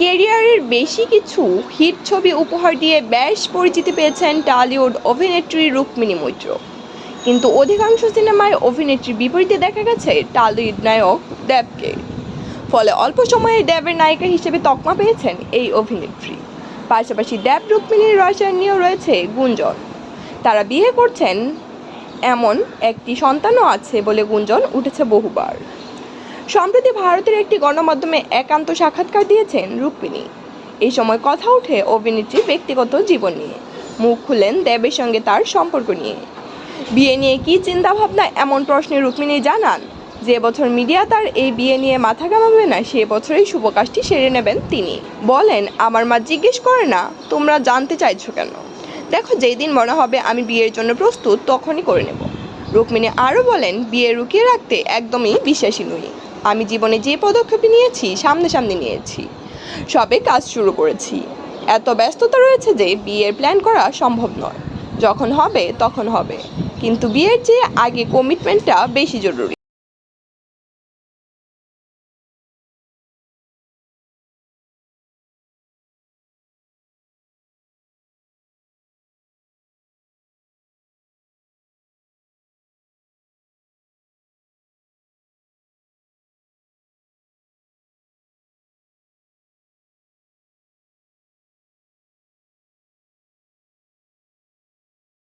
কেরিয়ারের বেশি কিছু হিট ছবি উপহার দিয়ে বেশ পরিচিতি পেয়েছেন টলিউড অভিনেত্রী রুক্মিণী মৈত্র। কিন্তু অধিকাংশ সিনেমায় অভিনেত্রীর বিপরীতে দেখা গেছে টলিউড নায়ক দেবকে। ফলে অল্প সময়ে দেবের নায়িকা হিসেবে তকমা পেয়েছেন এই অভিনেত্রী। পাশাপাশি দেব রুক্মিণীর রসায়ন নিয়েও রয়েছে গুঞ্জন। তারা বিয়ে করছেন এমন একটি সন্তানও আছে বলে গুঞ্জন উঠেছে বহুবার। সম্প্রতি ভারতের একটি গণমাধ্যমে একান্ত সাক্ষাৎকার দিয়েছেন রুক্মিণী। এই সময় কথা ওঠে অভিনেত্রীর ব্যক্তিগত জীবন নিয়ে। মুখ খুলেন দেবের সঙ্গে তার সম্পর্ক নিয়ে। বিয়ে নিয়ে কী চিন্তাভাবনা, এমন প্রশ্নে রুক্মিণী জানান, যে বছর মিডিয়া তার এই বিয়ে নিয়ে মাথা ঘামাবে না, সে বছরই শুভ কাজটি সেরে নেবেন তিনি। বলেন, আমার মা জিজ্ঞেস করে না, তোমরা জানতে চাইছো কেন? দেখো যেই দিন মনে হবে আমি বিয়ের জন্য প্রস্তুত, তখনই করে নেব। রুক্মিণী আরও বলেন, বিয়ে রুকিয়ে রাখতে একদমই বিশ্বাসী নই। আমি জীবনে যে পদক্ষেপ নিয়েছি সামনে সামনে নিয়েছি। সবে কাজ শুরু করেছি। এত ব্যস্ততা রয়েছে যে বিয়ের প্ল্যান করা সম্ভব নয়। যখন হবে, তখন হবে। কিন্তু বিয়ের চেয়ে আগে কমিটমেন্টটা বেশি জরুরি।